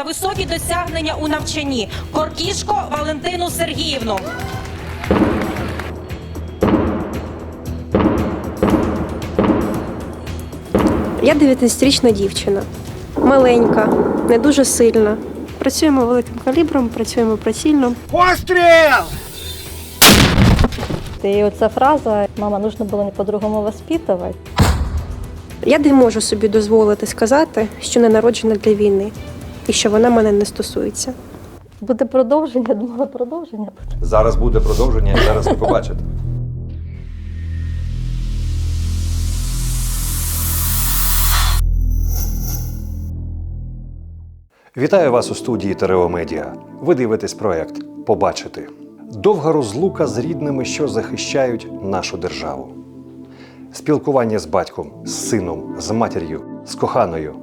за високі досягнення у навчанні Коркішко Валентину Сергіївну. Я 19-річна дівчина, маленька, не дуже сильна. Працюємо великим калібром, працюємо прицільно. Постріл! И вот эта фраза «мама, нужно было не по-другому воспитывать», Я не можу собі дозволити сказати, що не народжена для війни і що вона мене не стосується. буде продовження, думала, продовження буде. Зараз буде продовження, і зараз ви побачите. Вітаю вас у студії Терео Медіа. Ви дивитесь проект Побачити. Довга розлука з рідними, що захищають нашу державу. Спілкування з батьком, з сином, з матір'ю, з коханою.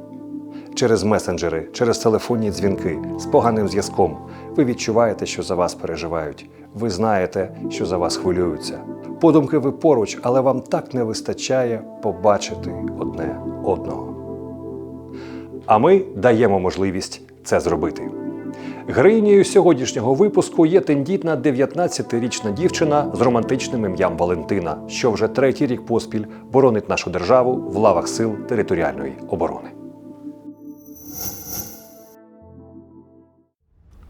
Через месенджери, через телефонні дзвінки, з поганим зв'язком. Ви відчуваєте, що за вас переживають. Ви знаєте, що за вас хвилюються. Подумки ви поруч, але вам так не вистачає побачити одне одного. А ми даємо можливість це зробити. Героїнею сьогоднішнього випуску є тендітна 19-річна дівчина з романтичним ім'ям Валентина, що вже третій рік поспіль боронить нашу державу в лавах сил територіальної оборони.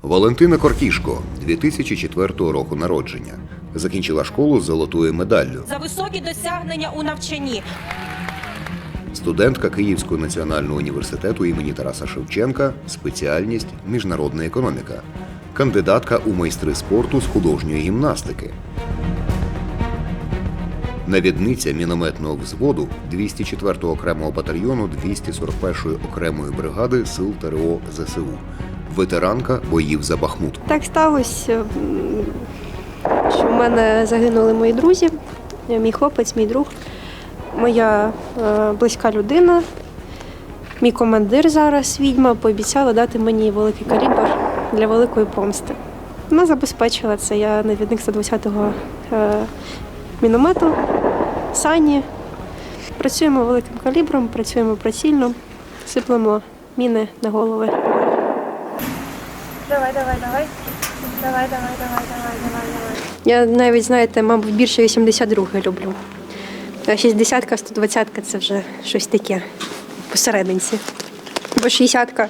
Валентина Коркішко, 2004 року народження. Закінчила школу з золотою медаллю. За високі досягнення у навчанні Студентка Київського національного університету імені Тараса Шевченка, спеціальність міжнародна економіка. Кандидатка у майстри спорту з художньої гімнастики. Навідниця мінометного взводу 204-го окремого батальйону 241-ї окремої бригади сил ТРО ЗСУ. Ветеранка боїв за Бахмут. Так сталося, що в мене загинули мої друзі, мій хлопець, мій друг, моя е, близька людина, мій командир зараз, відьма, пообіцяла дати мені великий калібр для великої помсти. Вона забезпечила це. Я навідник 120-го е, міномету, сані. Працюємо великим калібром, працюємо прицільно, сиплемо міни на голови. Давай, давай, давай. Давай, давай, давай, давай, давай, давай. Я навіть, знаєте, мабуть, більше 82 люблю. А 60-ка, 120-ка це вже щось таке посерединці. Бо 60-ка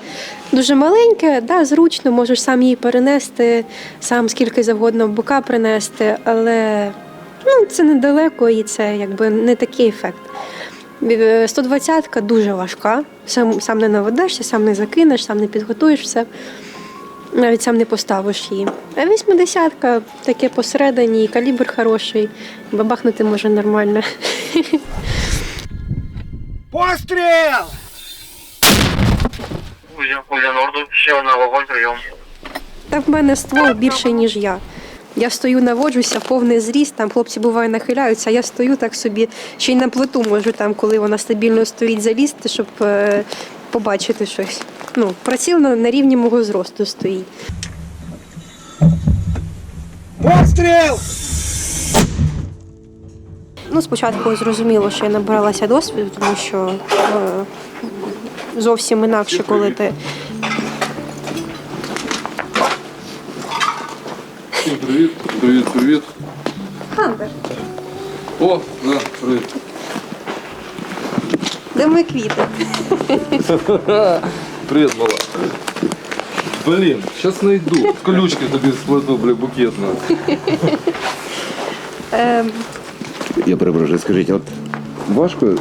дуже маленька, да, зручно, можеш сам її перенести, сам скільки завгодно в бока принести, але ну, це недалеко і це якби не такий ефект. Е, 120-ка дуже важка, сам, сам не наведешся, сам не закинеш, сам не підготуєш все навіть сам не поставиш її. А 80-ка таке посередині, і калібр хороший, бабахнути може нормально. Постріл! Та в мене ствол більше, ніж я. Я стою, наводжуся, повний зріст, там хлопці буває нахиляються, а я стою так собі, ще й на плиту можу, там, коли вона стабільно стоїть, залізти, щоб е, побачити щось. Ну, приціл на, на рівні мого зросту стоїть. Постріл! Ну, спочатку зрозуміло, що я набиралася досвіду, тому що е, зовсім інакше, коли ти Всім привіт, привіт, привіт. Хантер, О, да, привіт. де мої квіти? Привіт, мала. Блін, зараз знайду. Колючки тобі сплету, бля, букетно. Ем, Я перепрошую, скажіть, от важко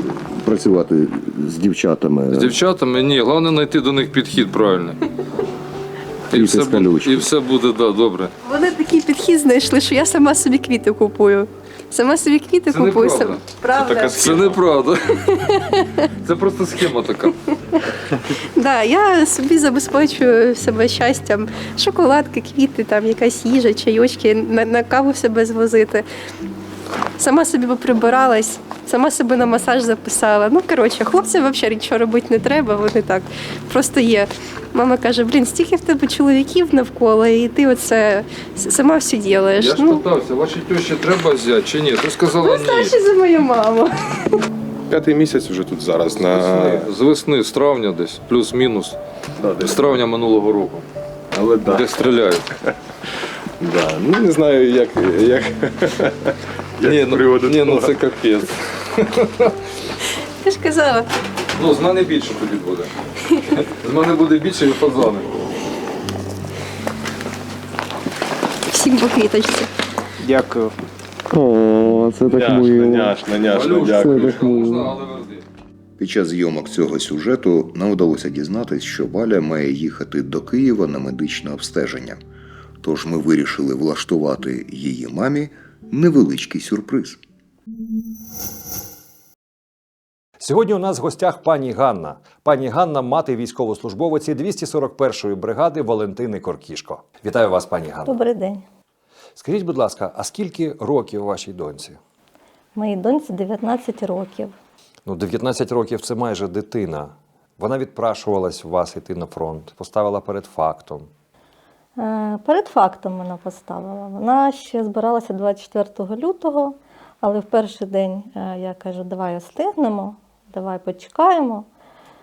працювати з дівчатами? З дівчатами ні, головне знайти до них підхід правильний. І І все, буде, і все буде, да, добре. вони такий підхід знайшли, що я сама собі квіти купую. Сама собі квіти Це неправда. сам- Правда? Це неправда. Це просто схема така. Да, я собі забезпечую себе щастям. Шоколадки, квіти, там якась їжа, чайочки, на, на каву себе звозити. Сама собі поприбиралась, сама себе на масаж записала. Ну, коротше, хлопцям взагалі нічого робити не треба, вони так просто є. Мама каже: блін, стільки в тебе чоловіків навколо, і ти оце сама все ділаєш. Я ж ну, питався, вашій тещі треба взяти чи ні? Ти сказала ні. старші за мою маму. П'ятий місяць вже тут зараз З на весни, з весни, з травня десь, плюс-мінус. З травня минулого року. Але да. Де стріляють. да. Ну не знаю, як. як... Ні, приводу ну, ні, ну того. це капець. Я ж казала. Ну, з мене більше тоді буде. З мене буде більше і фазани. Всім по квіточці. Дякую. О, це так мило. няшно, няшно, Валюш, дякую. так мило. можна, але верди. Під час зйомок цього сюжету нам вдалося дізнатись, що Валя має їхати до Києва на медичне обстеження. Тож ми вирішили влаштувати її мамі невеличкий сюрприз. Сьогодні у нас в гостях пані Ганна. Пані Ганна мати військовослужбовиці 241-ї бригади Валентини Коркішко. Вітаю вас, пані Ганна. Добрий день. Скажіть, будь ласка, а скільки років вашій доньці? Моїй доньці 19 років. Ну, 19 років це майже дитина. Вона відпрашувалась вас йти на фронт, поставила перед фактом. Е, Перед фактом вона поставила. Вона ще збиралася 24 лютого, але в перший день е, я кажу, давай остигнемо, давай почекаємо.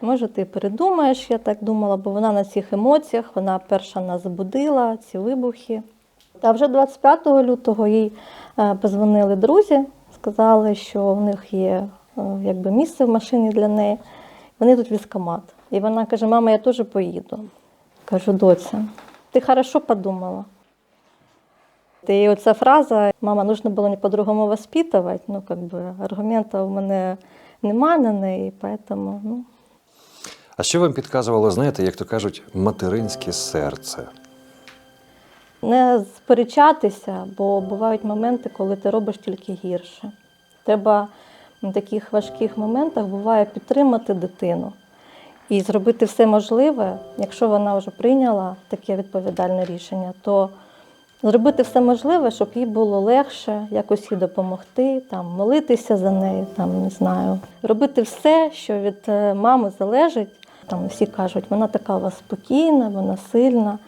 Може, ти передумаєш, я так думала, бо вона на цих емоціях, вона перша нас забудила, ці вибухи. А вже 25 лютого їй е, позвонили друзі, сказали, що в них є якби, місце в машині для неї. Вони тут військкомат. І вона каже: мама, я теж поїду. Кажу, доця, ти хорошо подумала. І оця фраза Мама, нужно було не по-другому воспитувати. Ну, как би, аргумента у мене немає на неї, поэтому, ну, А що вам підказувало, знаєте, як то кажуть, материнське серце? не сперечатися, бо бувають моменти, коли ти робиш тільки гірше. Треба в таких важких моментах буває підтримати дитину і зробити все можливе, якщо вона вже прийняла таке відповідальне рішення, то зробити все можливе, щоб їй було легше, якось їй допомогти, там, молитися за нею, там, не знаю. Робити все, що від е, мами залежить. Там всі кажуть, вона така у вас спокійна, вона сильна.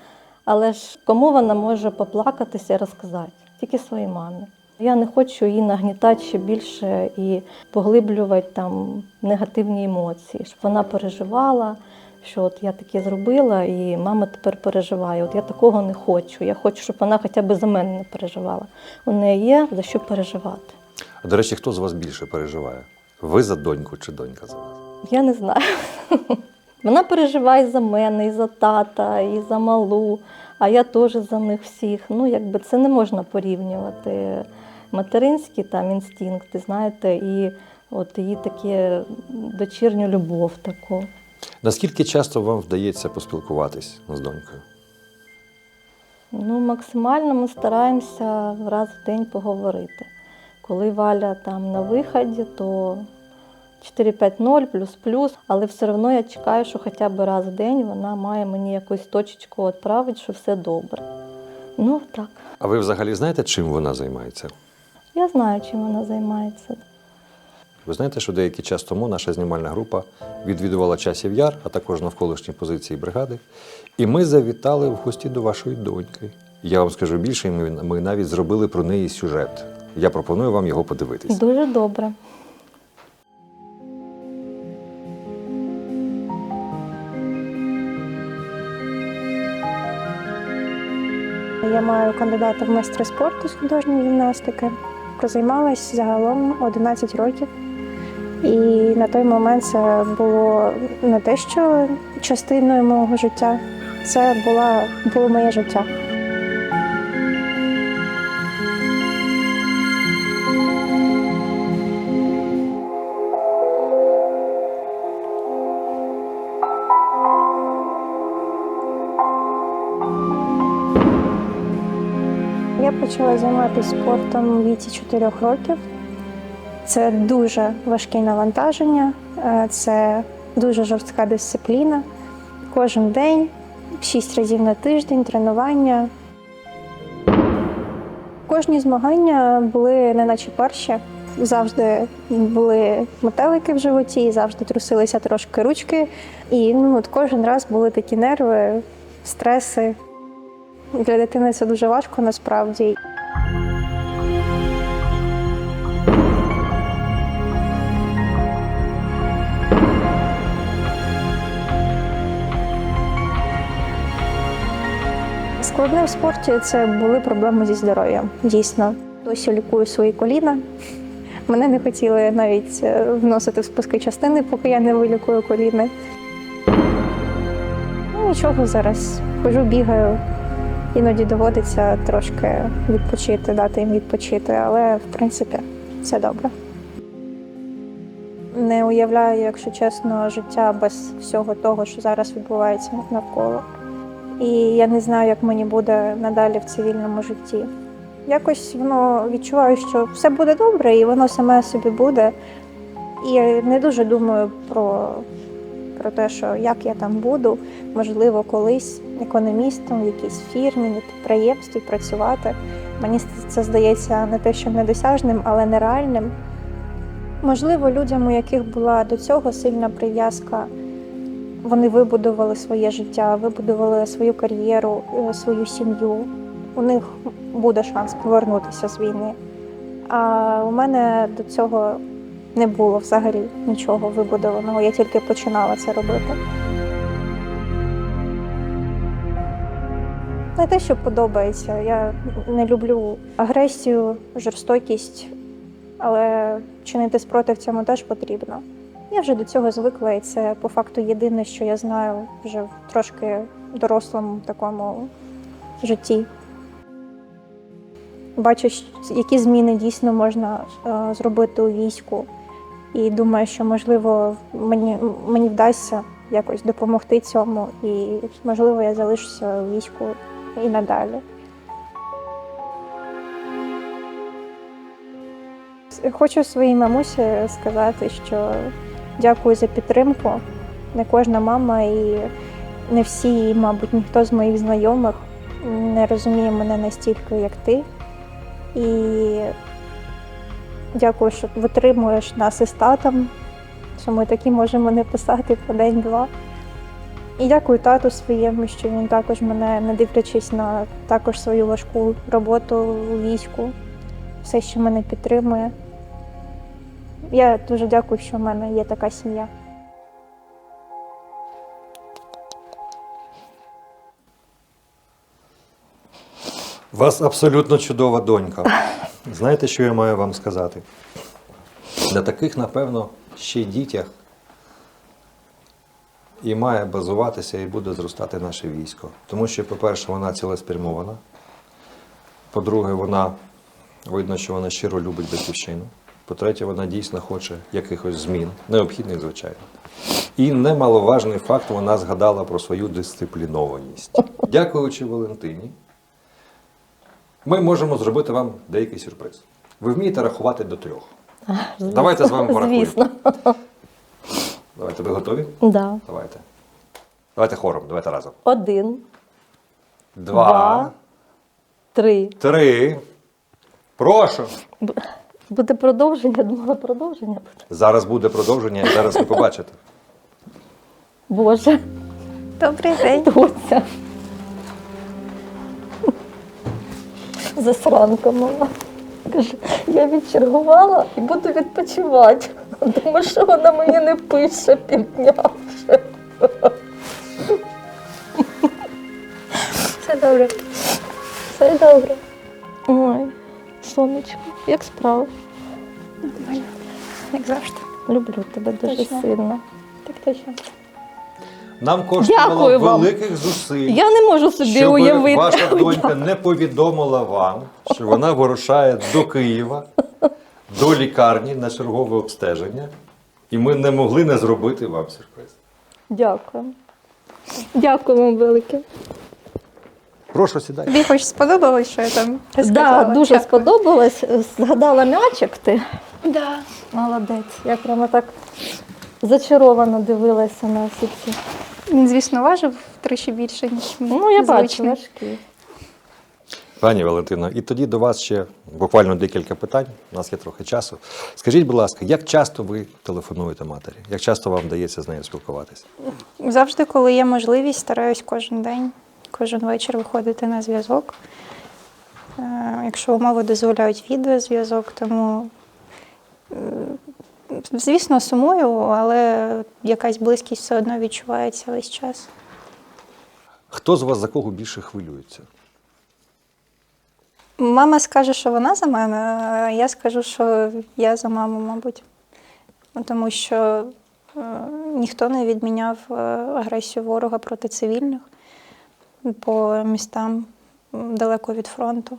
Але ж кому вона може поплакатися і розказати? Тільки своїй мамі. Я не хочу її нагнітати ще більше і поглиблювати там негативні емоції, щоб вона переживала, що от я таке зробила, і мама тепер переживає. От я такого не хочу. Я хочу, щоб вона хоча б за мене не переживала. У неї є за що переживати. А до речі, хто з вас більше переживає? Ви за доньку чи донька за вас? Я не знаю. Вона переживає за мене, і за тата, і за малу, а я теж за них всіх. Ну, якби це не можна порівнювати. Материнські там інстинкти, знаєте, і от її таке дочірню любов таку. Наскільки часто вам вдається поспілкуватись з донькою? Ну, максимально ми стараємося раз в день поговорити. Коли Валя там на виході, то 4-5-0 плюс-плюс, але все одно я чекаю, що хоча б раз в день вона має мені якусь точечку відправити, що все добре. Ну так. А ви взагалі знаєте, чим вона займається? Я знаю, чим вона займається. Ви знаєте, що деякий час тому наша знімальна група відвідувала часів яр, а також навколишні позиції бригади. І ми завітали в гості до вашої доньки. Я вам скажу більше, ми, навіть зробили про неї сюжет. Я пропоную вам його подивитись. Дуже добре. Я маю кандидата в майстри спорту з художньої гімнастики. Позаймалась загалом 11 років. І на той момент це було не те, що частиною мого життя, це була, було моє життя. Займатися спортом у віці 4 років. Це дуже важке навантаження, е, це дуже жорстка дисципліна. Кожен день, 6 разів на тиждень, тренування. Кожні змагання були не наче перші. Завжди були метелики в животі, завжди трусилися трошки ручки. І ну, от кожен раз були такі нерви, стреси. Для дитини це дуже важко насправді. Складне в спорті це були проблеми зі здоров'ям. Дійсно, досі лікую свої коліна. Мене не хотіли навіть е, вносити в списки частини, поки я не вилікую коліни. Ну, нічого зараз. Хожу, бігаю. Іноді доводиться трошки відпочити, дати їм відпочити, але в принципі все добре. Не уявляю, якщо чесно, життя без всього того, що зараз відбувається навколо. І я не знаю, як мені буде надалі в цивільному житті. Якось воно відчуваю, що все буде добре, і воно саме собі буде. І я не дуже думаю про, про те, що як я там буду, можливо, колись економістом в якійсь фірмі, на підприємстві працювати. Мені це здається не те, що недосяжним, але нереальним. Можливо, людям, у яких була до цього сильна прив'язка, вони вибудували своє життя, вибудували свою кар'єру, е, свою сім'ю. У них буде шанс повернутися з війни. А у мене до цього не було взагалі нічого вибудованого. Я тільки починала це робити. Не те, що подобається. Я не люблю агресію, жорстокість, але чинити спротив цьому теж потрібно. Я вже до цього звикла, і це по факту єдине, що я знаю вже в трошки дорослому такому житті. Бачу, які зміни дійсно можна е, зробити у війську. І думаю, що можливо мені, мені вдасться якось допомогти цьому, і можливо я залишуся у війську і надалі. Хочу своїй мамусі сказати, що дякую за підтримку. Не кожна мама і не всі, мабуть, ніхто з моїх знайомих не розуміє мене настільки, як ти. І дякую, що витримуєш нас із татом, що ми такі можемо не писати по день-два. І дякую тату своєму, що він також мене, не дивлячись на також свою важку роботу у війську, все, що мене підтримує. Я дуже дякую, що в мене є така сім'я. У вас абсолютно чудова донька. Знаєте, що я маю вам сказати? Для таких, напевно, ще дітях і має базуватися і буде зростати наше військо. Тому що, по-перше, вона цілеспрямована. По-друге, вона видно, що вона щиро любить батьківщину. По-третє, вона дійсно хоче якихось змін, необхідних, звичайно. І немаловажний факт, вона згадала про свою дисциплінованість. Дякуючи Валентині, ми можемо зробити вам деякий сюрприз. Ви вмієте рахувати до трьох. Давайте з вами порахуємо. Звісно. Давайте, ви готові? Да. Давайте. Давайте хором, давайте разом. Один, Два, Два. три. три. Прошу. Буде продовження, думала, продовження буде. Зараз буде продовження, і зараз ви побачите. Боже, Добрий день. доця. Засранка мала. Каже, я відчергувала і буду відпочивати. Тому що вона мені не пише півдня вже. Все добре. Все добре. Ой, сонечко, як справи? Нормально. Як завжди. Люблю тебе дуже Точно. сильно. Так точно. Нам коштувало Дякую вам. великих зусиль. Я не можу собі щоб уявити. ваша донька не повідомила вам, що вона вирушає до Києва, до лікарні на чергове обстеження, і ми не могли не зробити вам сюрприз. Дякую. Дякую вам велике. Прошу сідайте. Тобі хоч сподобалось, що я там Так, розказала? да, дуже Дякую. сподобалось. Згадала м'ячик ти. Да. Молодець. Я прямо так зачаровано дивилася на всі ці. Він, звісно, важив тричі більше, ніж Ну, я бачу, звичний. важкі. Пані Валентино, і тоді до вас ще буквально декілька питань. У нас є трохи часу. Скажіть, будь ласка, як часто ви телефонуєте матері? Як часто вам вдається з нею спілкуватися? Завжди, коли є можливість, стараюсь кожен день, кожен вечір виходити на зв'язок. Е, Якщо умови дозволяють відеозв'язок, тому, е, звісно, сумую, але якась близькість все одно відчувається весь час. Хто з вас за кого більше хвилюється? Мама скаже, що вона за мене, а я скажу, що я за маму, мабуть. Ну, Тому що е, ніхто не відміняв агресію ворога проти цивільних по містам далеко від фронту.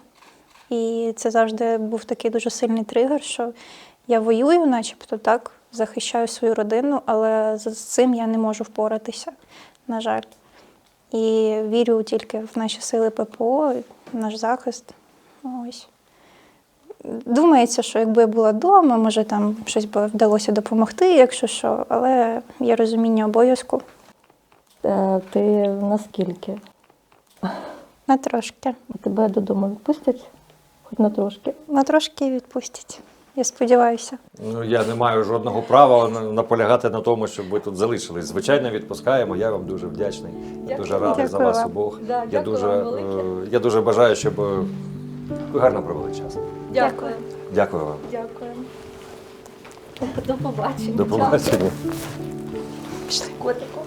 І це завжди був такий дуже сильний тригер, що я воюю, начебто так, захищаю свою родину, але з цим я не можу впоратися, на жаль. І вірю тільки в наші сили ППО, в наш захист. Ось. Думається, що якби я була вдома, може там щось би вдалося допомогти, якщо що, але є розуміння обов'язку Е, Ти наскільки? На трошки. Тебе додому відпустять? Хоч на трошки. На трошки відпустять. Я сподіваюся. Ну, я не маю жодного права наполягати на тому, щоб ви тут залишились. Звичайно, відпускаємо. Я вам дуже вдячний. Я дуже радий за вас вам. обох. Да, я, дуже, вам е, я дуже бажаю, щоб е, ви гарно провели час. Дякую. Дякую вам. Дякую. До побачення. До побачення. Пішли. Котику.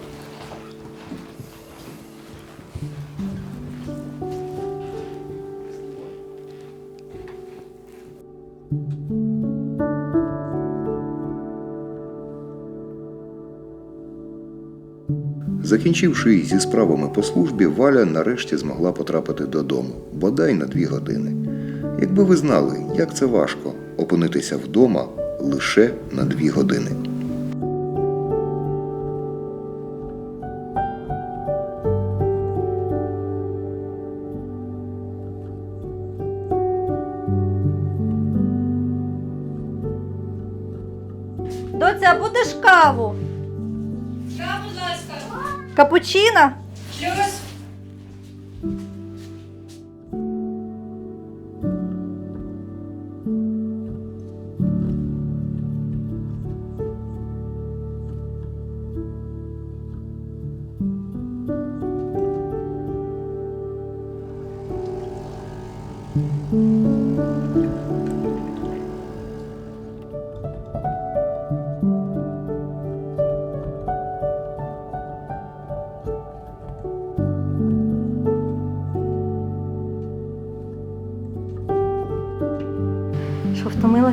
Закінчивши зі справами по службі, Валя нарешті змогла потрапити додому, бодай на дві години. Якби ви знали, як це важко опинитися вдома лише на дві години. Доця, будеш каву? Капучино?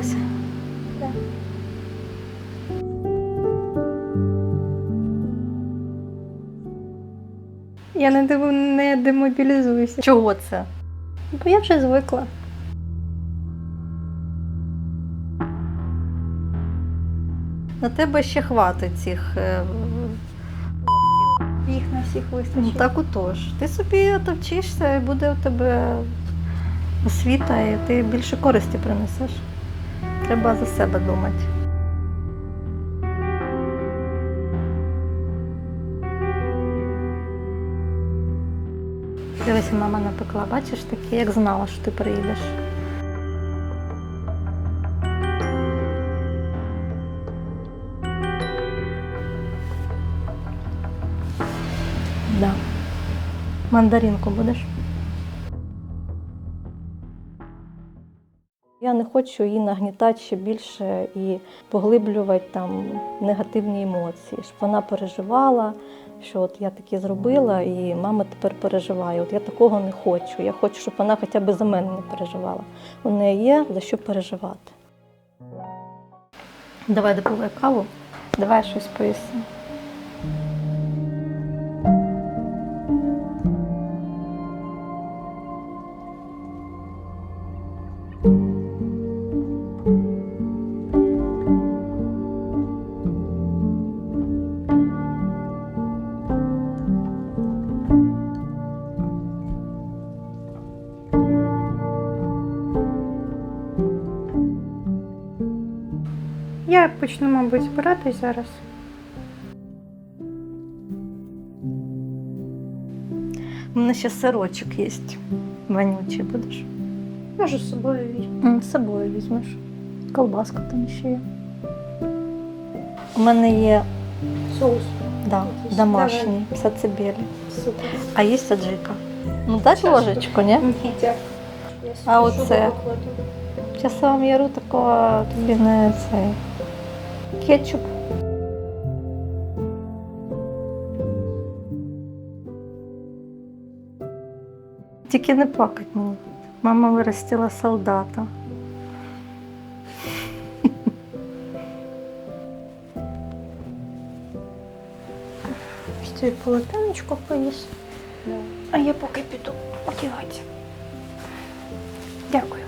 Що втомилася? Я не, диву, не демобілізуюся, Чого це? бо я вже звикла. На тебе ще хватить цих. е, Їх на всіх вистачить. Ну так отож. Ти собі от вчишся і буде у тебе освіта, і ти більше користі принесеш. Треба за себе думати. Дивися, мама напекла, бачиш таке, як знала, що ти приїдеш. Да. Мандаринку будеш? Хочу її нагнітати ще більше і поглиблювати там негативні емоції, щоб вона переживала, що от я таке зробила, і мама тепер переживає. От я такого не хочу. Я хочу, щоб вона хоча б за мене не переживала. У неї є за що переживати. Давай допивай каву, давай щось поясни. Почну, мабуть, збиратись зараз. У мене ще сирочок є. Вонючий будеш? Можу з собою візьму. З собою візьмеш. Колбаска там ще є. У мене є Соус. да, домашній сацебелі. А є аджика. Ну дать ложечку, ні? Ні, дякую. А оце? покладу. Я сам яру такого тобі не цей. Кетчуп. Тільки не плакать мені. Мама виростила солдата. Й полотенечко повіс. А я поки піду одягатися. Дякую.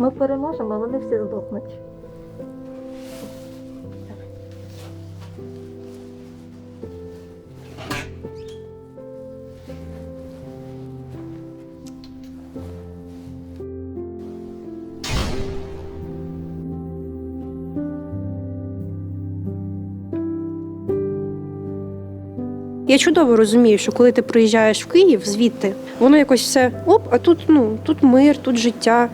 Ми переможемо, вони всі здохнуть. Я чудово розумію, що коли ти приїжджаєш в Київ звідти, воно якось все оп, а тут ну тут мир, тут життя.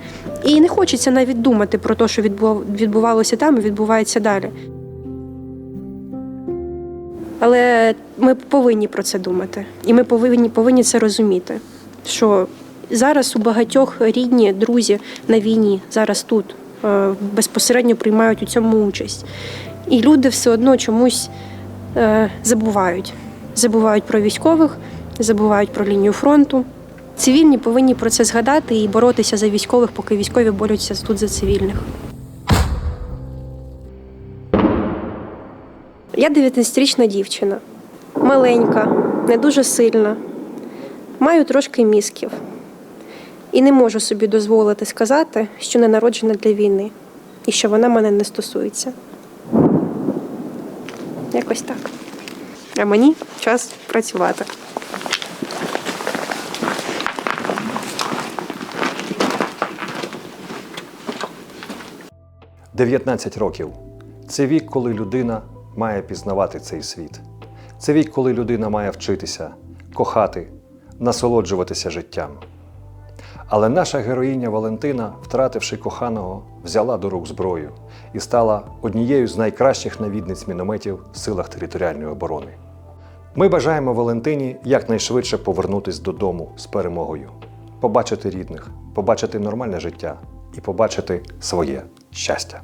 І не хочеться навіть думати про те, що відбу- відбувалося там і відбувається далі. Але ми повинні про це думати, і ми повинні, повинні це розуміти. Що зараз у багатьох рідні, друзі на війні, зараз тут е, безпосередньо приймають у цьому участь. І люди все одно чомусь е, забувають. Забувають про військових, забувають про лінію фронту. Цивільні повинні про це згадати і боротися за військових, поки військові борються тут за цивільних. Я 19-річна дівчина, маленька, не дуже сильна, маю трошки мізків. І не можу собі дозволити сказати, що не народжена для війни і що вона мене не стосується. Якось так. А мені час працювати. – 19 років це вік, коли людина має пізнавати цей світ. Це вік, коли людина має вчитися, кохати, насолоджуватися життям. Але наша героїня Валентина, втративши коханого, взяла до рук зброю і стала однією з найкращих навідниць мінометів в силах територіальної оборони. Ми бажаємо Валентині якнайшвидше повернутися додому з перемогою, побачити рідних, побачити нормальне життя і побачити своє щастя.